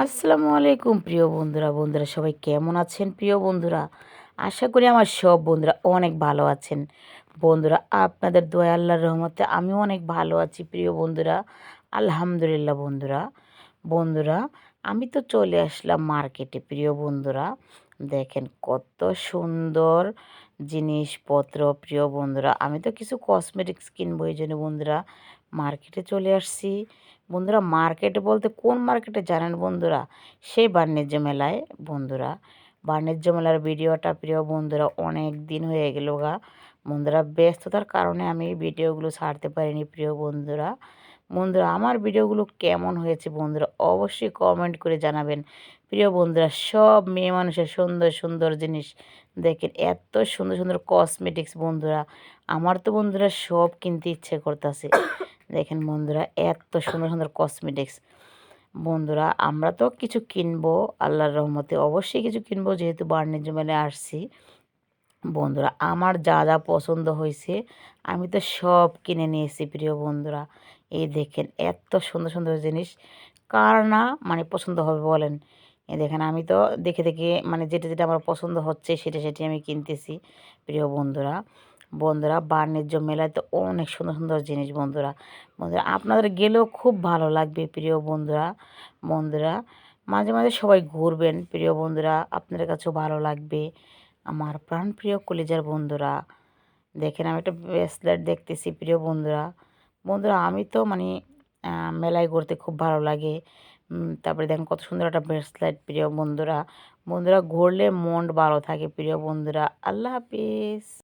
আসসালামু আলাইকুম প্রিয় বন্ধুরা বন্ধুরা সবাই কেমন আছেন? প্রিয় বন্ধুরা, আশা করি আমার সব বন্ধুরা অনেক ভালো আছেন। বন্ধুরা, আপনাদের দয়া আল্লাহর রহমতে আমিও অনেক ভালো আছি প্রিয় বন্ধুরা, আলহামদুলিল্লাহ বন্ধুরা। বন্ধুরা, আমি তো চলে আসলাম মার্কেটে প্রিয় বন্ধুরা। দেখেন কত সুন্দর জিনিসপত্র প্রিয় বন্ধুরা। আমি তো কিছু কসমেটিক্স কিনবো, এই জন্য বন্ধুরা মার্কেটে চলে আসছি। বন্ধুরা মার্কেট বলতে কোন মার্কেটে জানেন বন্ধুরা? সেই বাণিজ্য মেলায় বন্ধুরা। বাণিজ্য মেলার ভিডিওটা প্রিয় বন্ধুরা অনেক দিন হয়ে গেল গা। বন্ধুরা ব্যস্ততার কারণে আমি ভিডিওগুলো ছাড়তে পারিনি প্রিয় বন্ধুরা। বন্ধুরা, আমার ভিডিওগুলো কেমন হয়েছে বন্ধুরা অবশ্যই কমেন্ট করে জানাবেন। প্রিয় বন্ধুরা, সব মেয়ে মানুষের সুন্দর সুন্দর জিনিস দেখেন, এত সুন্দর সুন্দর কসমেটিক্স বন্ধুরা। আমার তো বন্ধুরা সব কিনতে ইচ্ছে করতেছে। দেখেন বন্ধুরা, এত সুন্দর সুন্দর কসমেটিক্স বন্ধুরা, আমরা তো কিছু কিনবো আল্লাহর রহমতে। অবশ্যই কিছু কিনবো, যেহেতু বাণিজ্য মেলে আসছি। বন্ধুরা, আমার যা যা পছন্দ হয়েছে, আমি তো সব কিনে নিয়েছি, প্রিয় বন্ধুরা। এই দেখেন, এত সুন্দর সুন্দর জিনিস। কার না মানে পছন্দ হবে বলেন? এ দেখেন, আমি তো দেখে দেখে মানে যেটা যেটা আমার পছন্দ হচ্ছে, সেটা সেটি আমি কিনতেছি, প্রিয় বন্ধুরা। বন্ধুরা, বাণিজ্য মেলায় তো অনেক সুন্দর সুন্দর জিনিস বন্ধুরা। বন্ধুরা, আপনাদের গেলেও খুব ভালো লাগবে, প্রিয় বন্ধুরা। বন্ধুরা, মাঝে মাঝে সবাই ঘুরবেন, প্রিয় বন্ধুরা, আপনাদের কাছেও ভালো লাগবে। আমার প্রাণপ্রিয় কলেজার বন্ধুরা। দেখেন আমি একটা ব্রেসলেট দেখতেছি প্রিয় বন্ধুরা। বন্ধুরা, আমি তো মানে মেলায় ঘুরতে খুব ভালো লাগে। তারপরে দেখেন কত সুন্দর একটা ব্রেসলেট প্রিয় বন্ধুরা। বন্ধুরা, ঘুরলে মন ভালো থাকে প্রিয় বন্ধুরা। আল্লাহ হাফিজ।